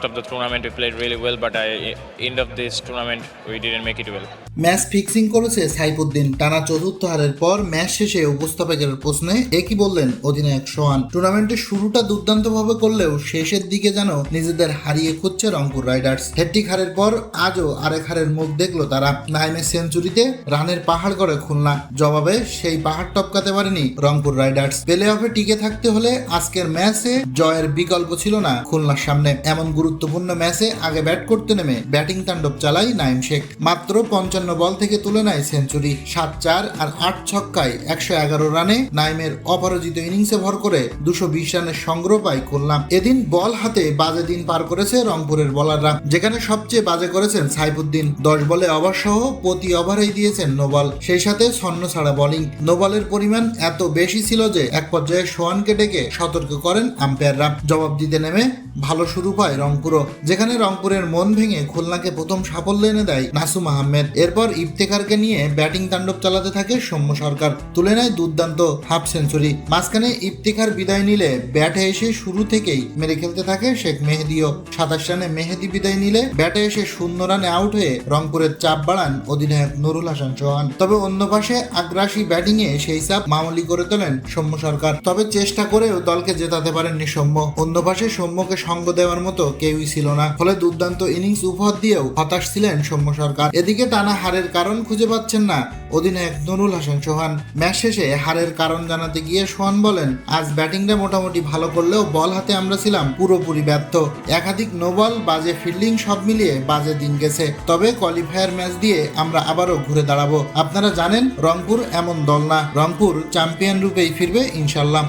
first of the tournament we played really well, but I, end of this tournament we didn't make it well. Match fixing করেছে সাইফুদ্দিন। টানা চতুর্থ হারের পর match শেষে উপস্থাপকের প্রশ্নে একই বললেন অধিনায়ক সোহান। টুর্নামেন্টের শুরুটা দুর্দান্তভাবে করলেও শেষের দিকে যেন নিজেদের হারিয়ে খুঁজছে রংপুর রাইডার্স। হেট্টিক হারের পর আজও আরেক হারের মুখ দেখল তারা। নাইমের সেঞ্চুরিতে রানের পাহাড় করে খুলনা। জবাবে সেই পাহাড় টপকাতে পারেনি রংপুর রাইডার্স। প্লে অফে টিকে থাকতে হলে আজকের ম্যাচে জয়ের বিকল্প ছিল না খুলনার সামনে। এমন গুরুত্বপূর্ণ ম্যাচে আগে ব্যাট করতে নেমে ব্যাটিং তাণ্ডব চালায় নাইম শেখ। মাত্র পঞ্চান্ন বল থেকে তুলে নেয় সেঞ্চুরি। সাত চার আর আট ছক্কায় একশো এগারো রানে নাইমের অপরাজিত ইনিংসে ভর করে দুশো বিশ রানের সংগ্রহ পায় খুলনা। এদিন বল হাতে বাজে দিন পার করেছে রংপুরের বলাররা, যেখানে সবচেয়ে বাজে করেছেন সাইফুদ্দিন। দশ বলে ওভার সহ প্রতি ওভারেই দিয়েছেন নোবল। সেই সাথে ছন্ন ছাড়া বোলিং। নোবলের পরিমাণ এত বেশি ছিল যে এক পর্যায়ে সোয়ানকে ডেকে সতর্ক করেন আম্পায়াররা। জবাব দিতে নেমে ভালো শুরু পায় রংপুরও, যেখানে রংপুরের মন ভেঙে খুলনাকে প্রথম সাফল্য এনে দেয় নাসুম আহমেদ। এরপর ইফতেখারকে নিয়ে ব্যাটিং তাণ্ডব চালাতে থাকে সৌম্য সরকার। তুলে নেয় দুর্দান্ত হাফ সেঞ্চুরি। মাঝখানে ইফতেখার বিদায় নিলে ব্যাটে এসে শুরু থেকেই মেরে খেলতে থাকে শেখ মেহেদিও। সাতাশ রানে মেহেদি বিদায় নিলে ব্যাটে এসে শূন্য রানে আউট হয়ে রংপুরের চাপ বাড়ান অধিনায়ক নুরুল হাসান চৌহান। তবে অন্য পাশে আগ্রাসী ব্যাটিংয়ে সেই চাপ মামুলি করে তোলেন সৌম্য সরকার। তবে চেষ্টা করেও দলকে জেতাতে পারেননি সৌম্য। অন্য পাশে সৌম্যকে সঙ্গ দেওয়ার মতো কেউই ছিল না। ফলে দুর্দান্ত ইনিংস উপহার দিয়েও হতাশ ছিলেন সৌম্য সরকার। এদিকে টানা হারের কারণ খুঁজে পাচ্ছেন না অধিনায়ক নুরুল হাসান সোহান। ম্যাচ শেষে হারের কারণ জানাতে গিয়ে সোহান বলেন, আজ ব্যাটিংটা মোটামুটি ভালো করলেও বল হাতে আমরা ছিলাম পুরোপুরি ব্যর্থ। একাধিক নো বল, বাজে ফিল্ডিং সব মিলিয়ে বাজে দিন গেছে। তবে কোয়ালিফায়ার ম্যাচ দিয়ে আমরা আবারও ঘুরে দাঁড়াবো। আপনারা জানেন, রংপুর এমন দল না। রংপুর চ্যাম্পিয়ন রূপেই ফিরবে ইনশাল্লাহ